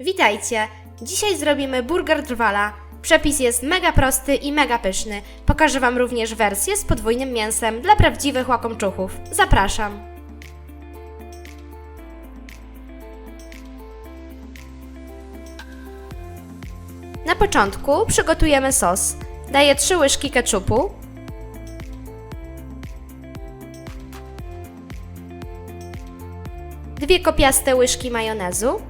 Witajcie! Dzisiaj zrobimy burger drwala. Przepis jest mega prosty i mega pyszny. Pokażę Wam również wersję z podwójnym mięsem dla prawdziwych łakomczuchów. Zapraszam! Na początku przygotujemy sos. Daję 3 łyżki ketchupu, dwie kopiaste łyżki majonezu,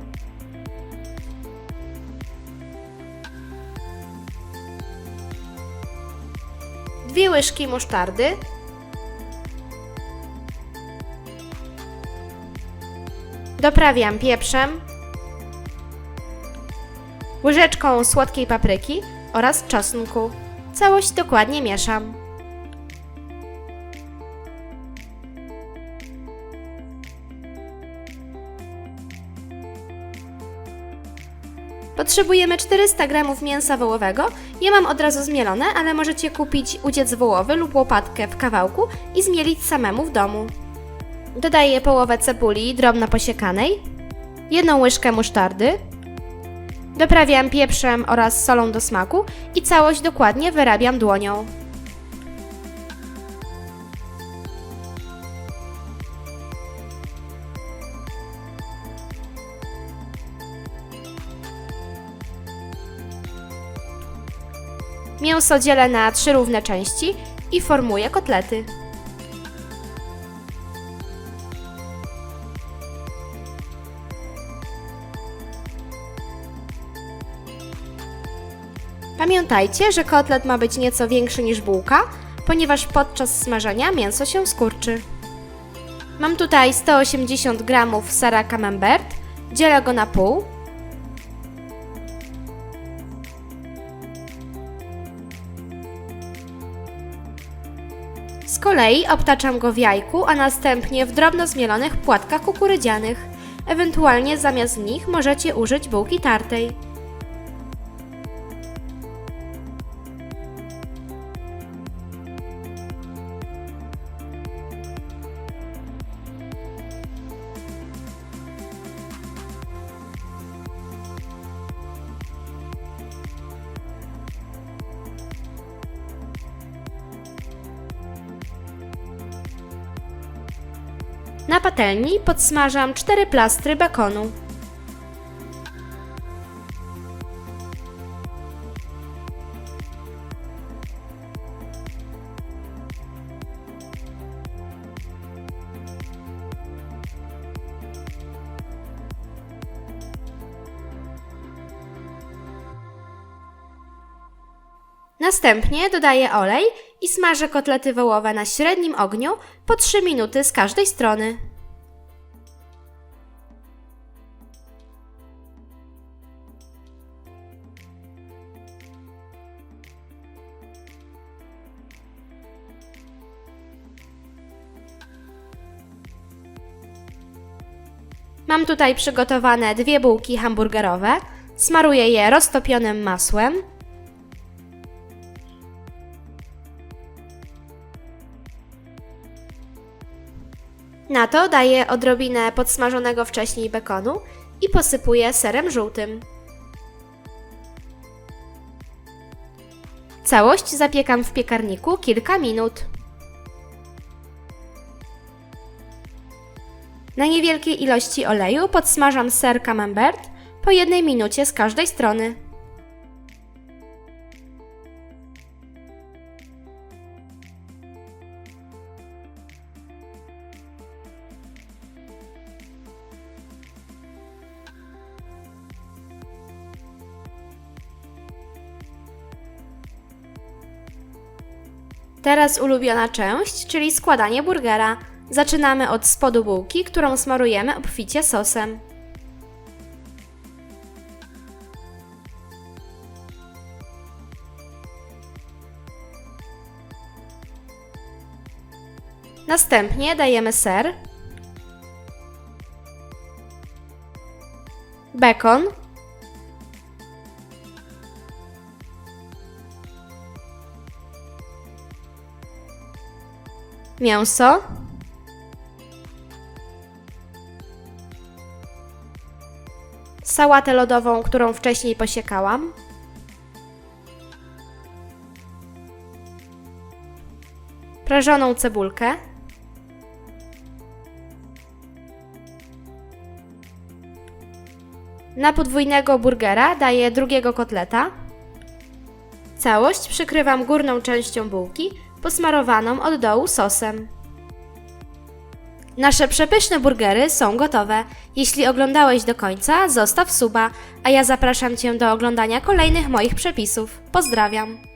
dwie łyżki musztardy, doprawiam pieprzem, łyżeczką słodkiej papryki oraz czosnku. Całość dokładnie mieszam. Potrzebujemy 400 g mięsa wołowego. Ja mam od razu zmielone, ale możecie kupić udziec wołowy lub łopatkę w kawałku i zmielić samemu w domu. Dodaję połowę cebuli drobno posiekanej, jedną łyżkę musztardy, doprawiam pieprzem oraz solą do smaku i całość dokładnie wyrabiam dłonią. Mięso dzielę na trzy równe części i formuję kotlety. Pamiętajcie, że kotlet ma być nieco większy niż bułka, ponieważ podczas smażenia mięso się skurczy. Mam tutaj 180 g sera camembert, dzielę go na pół. Z kolei obtaczam go w jajku, a następnie w drobno zmielonych płatkach kukurydzianych. Ewentualnie zamiast nich możecie użyć bułki tartej. Na patelni podsmażam 4 plastry bekonu. Następnie dodaję olej i smażę kotlety wołowe na średnim ogniu po 3 minuty z każdej strony. Mam tutaj przygotowane dwie bułki hamburgerowe. Smaruję je roztopionym masłem. Na to daję odrobinę podsmażonego wcześniej bekonu i posypuję serem żółtym. Całość zapiekam w piekarniku kilka minut. Na niewielkiej ilości oleju podsmażam ser camembert po jednej minucie z każdej strony. Teraz ulubiona część, czyli składanie burgera. Zaczynamy od spodu bułki, którą smarujemy obficie sosem. Następnie dajemy ser, bekon, mięso, sałatę lodową, którą wcześniej posiekałam, prażoną cebulkę, na podwójnego burgera daję drugiego kotleta. Całość przykrywam górną częścią bułki, posmarowaną od dołu sosem. Nasze przepyszne burgery są gotowe. Jeśli oglądałeś do końca, zostaw suba, a ja zapraszam Cię do oglądania kolejnych moich przepisów. Pozdrawiam!